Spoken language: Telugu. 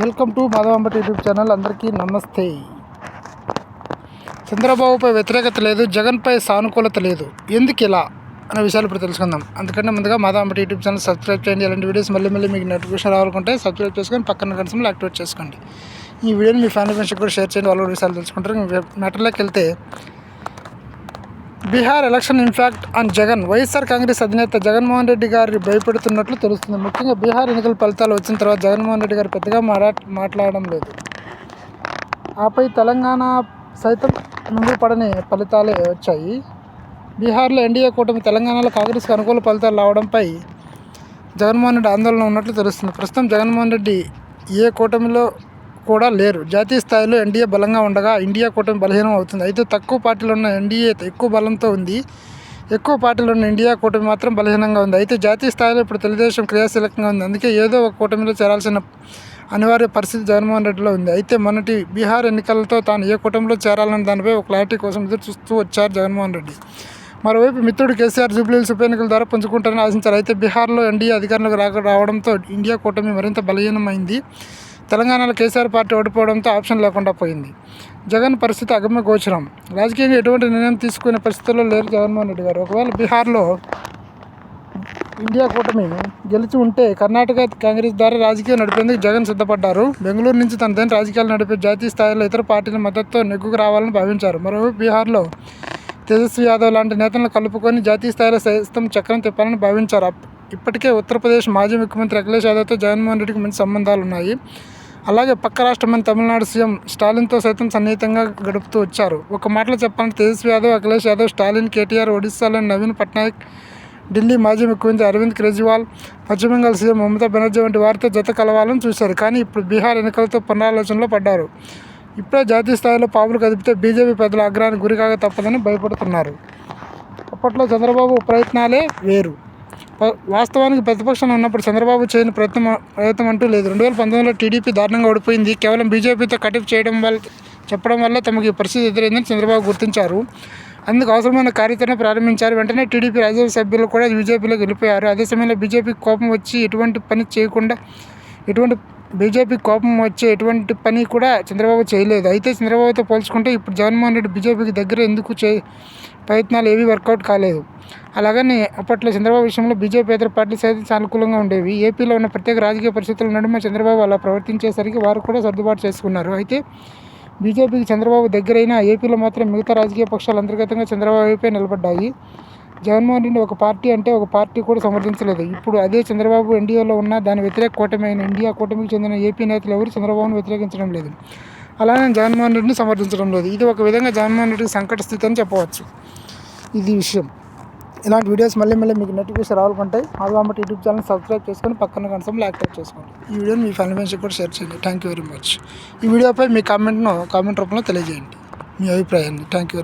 Welcome to Madhavambhat YouTube channel. అందరికీ నమస్తే. చంద్రబాబుపై వ్యతిరేకత లేదు జగన్పై సానుకూలత లేదు. ఎందుకు ఇలా అనే విషయాలు ఇప్పుడు తెలుసుకుందాం. అందుకంటే ముందుగా మాధవంబట్ యూట్యూబ్ ఛానల్ సబ్స్క్రైబ్ చేయండి. అలాంటి వీడియోస్ మళ్ళీ మళ్ళీ మీకు నోటిఫికేషన్ రావాలనుకుంటే సబ్స్క్రైబ్ చేసుకొని పక్కన కనసంలో యాక్టివేట్ చేసుకోండి. ఈ వీడియోని మీ ఫ్యామిలీ ఫ్రెండ్స్ కూడా షేర్ చేయండి. వాళ్ళు విషయాలు తెలుసుకుంటారు. మ్యాటర్లోకి వెళ్తే Bihar election impact on Jagan. YSR Congress అధినేత జగన్మోహన్ రెడ్డి గారి భయపెడుతున్నట్లు తెలుస్తుంది. ముఖ్యంగా బీహార్ ఎన్నికల ఫలితాలు వచ్చిన తర్వాత జగన్మోహన్ రెడ్డి గారు పెద్దగా మారా మాట్లాడడం లేదు. ఆపై తెలంగాణ సైతం మింగిపడని పడని ఫలితాలే వచ్చాయి. బీహార్లో ఎన్డీఏ కూటమి తెలంగాణలో కాంగ్రెస్కి అనుకూల ఫలితాలు రావడంపై జగన్మోహన్ రెడ్డి ఆందోళన ఉన్నట్లు తెలుస్తుంది. ప్రస్తుతం జగన్మోహన్ రెడ్డి ఏ కూటమిలో కూడా లేరు. జాతీయ స్థాయిలో ఎన్డీఏ బలంగా ఉండగా ఇండియా కూటమి బలహీనం అవుతుంది. అయితే తక్కువ పార్టీలు ఉన్న ఎన్డీఏ ఎక్కువ బలంతో ఉంది. ఎక్కువ పార్టీలు ఉన్న ఇండియా కూటమి మాత్రం బలహీనంగా ఉంది. అయితే జాతీయ స్థాయిలో ఇప్పుడు తెలుగుదేశం క్రియాశీలకంగా ఉంది. అందుకే ఏదో ఒక కూటమిలో చేరాల్సిన అనివార్య పరిస్థితి జగన్మోహన్ రెడ్డిలో ఉంది. అయితే మొన్నటి బీహార్ ఎన్నికలతో తాను ఏ కూటమిలో చేరాలన్న దానిపై ఒక క్లారిటీ కోసం ఎదురు చూస్తూ వచ్చారు జగన్మోహన్ రెడ్డి. మరోవైపు మిత్రుడు కేసీఆర్ జూబ్లీహిల్స్ ఉప ఎన్నికల ద్వారా పుంజుకుంటారని ఆశించారు. అయితే బీహార్లో ఎన్డీఏ అధికారంలోకి రాక రావడంతో ఇండియా కూటమి మరింత బలహీనమైంది. తెలంగాణలో కేసీఆర్ పార్టీ ఓడిపోవడంతో ఆప్షన్ లేకుండా పోయింది. జగన్ పరిస్థితి అగమ్య గోచరం. రాజకీయంగా ఎటువంటి నిర్ణయం తీసుకునే పరిస్థితుల్లో లేరు జగన్మోహన్ రెడ్డి గారు. ఒకవేళ బీహార్లో ఇండియా కూటమి గెలిచి ఉంటే కర్ణాటక కాంగ్రెస్ ద్వారా రాజకీయం నడిపేందుకు జగన్ సిద్ధపడ్డారు. బెంగళూరు నుంచి తనదైన రాజకీయాలు నడిపే జాతీయ స్థాయిలో ఇతర పార్టీల మద్దతుతో నెగ్గుకు రావాలని భావించారు. మరోవైపు బీహార్లో తేజస్వి యాదవ్ లాంటి నేతలను కలుపుకొని జాతీయ స్థాయిలో సైతం చక్రం తిప్పాలని భావించారు. ఇప్పటికే ఉత్తరప్రదేశ్ మాజీ ముఖ్యమంత్రి అఖిలేష్ యాదవ్తో జగన్మోహన్ రెడ్డికి మంచి సంబంధాలు ఉన్నాయి అలాగే పక్క రాష్ట్రమైన తమిళనాడు సీఎం స్టాలిన్తో సైతం సన్నిహితంగా గడుపుతూ వచ్చారు. ఒక మాటలో చెప్పాలంటే తేజస్వి యాదవ్ అఖిలేష్ యాదవ్ స్టాలిన్ కేటీఆర్ ఒడిశాలోని నవీన్ పట్నాయక్ ఢిల్లీ మాజీ ముఖ్యమంత్రి అరవింద్ కేజ్రీవాల్ పశ్చిమ బెంగాల్ సీఎం మమతా బెనర్జీ వంటి వారితో జత కలవాలని చూశారు. కానీ ఇప్పుడు బీహార్ ఎన్నికలతో పునరాలోచనలో పడ్డారు. ఇప్పుడే జాతీయ స్థాయిలో పాపులు కదిపితే బీజేపీ పెద్దల ఆగ్రహానికి గురికాక తప్పదని భయపడుతున్నారు. అప్పట్లో చంద్రబాబు ప్రయత్నాలే వేరు. వాస్తవానికి ప్రతిపక్షంలో ఉన్నప్పుడు చంద్రబాబు చేయని ప్రయత్నం ప్రయత్నం అంటూ లేదు. రెండు వేల పంతొమ్మిదిలో టీడీపీ దారుణంగా ఓడిపోయింది. కేవలం బీజేపీతో కటిఫ్ చేయడం వల్ల చెప్పడం వల్ల తమకు ఈ పరిస్థితి ఎదురైందని చంద్రబాబు గుర్తించారు. అందుకు అవసరమైన కార్యాచరణ ప్రారంభించారు. వెంటనే టీడీపీ రాజ్యసభ సభ్యులు కూడా బీజేపీలోకి వెళ్ళిపోయారు. అదే సమయంలో బీజేపీ కోపం వచ్చి ఎటువంటి పని చేయకుండా ఎటువంటి బీజేపీ కోపం వచ్చే ఎటువంటి పని కూడా చంద్రబాబు చేయలేదు. అయితే చంద్రబాబుతో పోల్చుకుంటే ఇప్పుడు జగన్మోహన్ రెడ్డి బీజేపీకి దగ్గర ఎందుకు చే ప్రయత్నాలు ఏవీ వర్కౌట్ కాలేదు. అలాగని అప్పట్లో చంద్రబాబు విషయంలో బీజేపీ ఇతర పార్టీలు సైతం సానుకూలంగా ఉండేవి. ఏపీలో ఉన్న ప్రత్యేక రాజకీయ పరిస్థితుల నడుమ చంద్రబాబు అలా ప్రవర్తించేసరికి వారు కూడా సర్దుబాటు చేసుకున్నారు. అయితే బీజేపీకి చంద్రబాబు దగ్గరైన ఏపీలో మాత్రం మిగతా రాజకీయ పక్షాలు అంతర్గతంగా చంద్రబాబు వైపే నిలబడ్డాయి. జగన్మోహన్ రెడ్డి ఒక పార్టీ అంటే ఒక పార్టీ కూడా సమర్థించలేదు. ఇప్పుడు అదే చంద్రబాబు ఎన్డీఏలో ఉన్న దాని వ్యతిరేక కూటమైన ఇండియా కూటమికి చెందిన ఏపీ నేతలు ఎవరు చంద్రబాబును వ్యతిరేకించడం లేదు. అలానే జగన్మోహన్ రెడ్డిని సమర్థించడం లేదు. ఇది ఒక విధంగా జగన్మోహన్ రెడ్డికి సంకట స్థితి అని చెప్పవచ్చు. ఇది విషయం. ఇలాంటి వీడియోస్ మళ్ళీ మళ్ళీ మీకు నోటిఫికేషన్ రావాలనుకుంటే మాధవాంబట్ యూట్యూబ్ ఛానల్ సబ్స్క్రైబ్ చేసుకొని పక్కన కనసం యాక్టివ్ చేసుకోండి. ఈ వీడియోని మీ ఫ్యామిలీ మెంబర్స్ కూడా షేర్ చేయండి. థ్యాంక్ యూ వెరీ మచ్ ఈ వీడియోపై మీ కామెంట్ను కామెంట్ రూపంలో తెలియజేయండి. మీ అభిప్రాయాన్ని. Thank you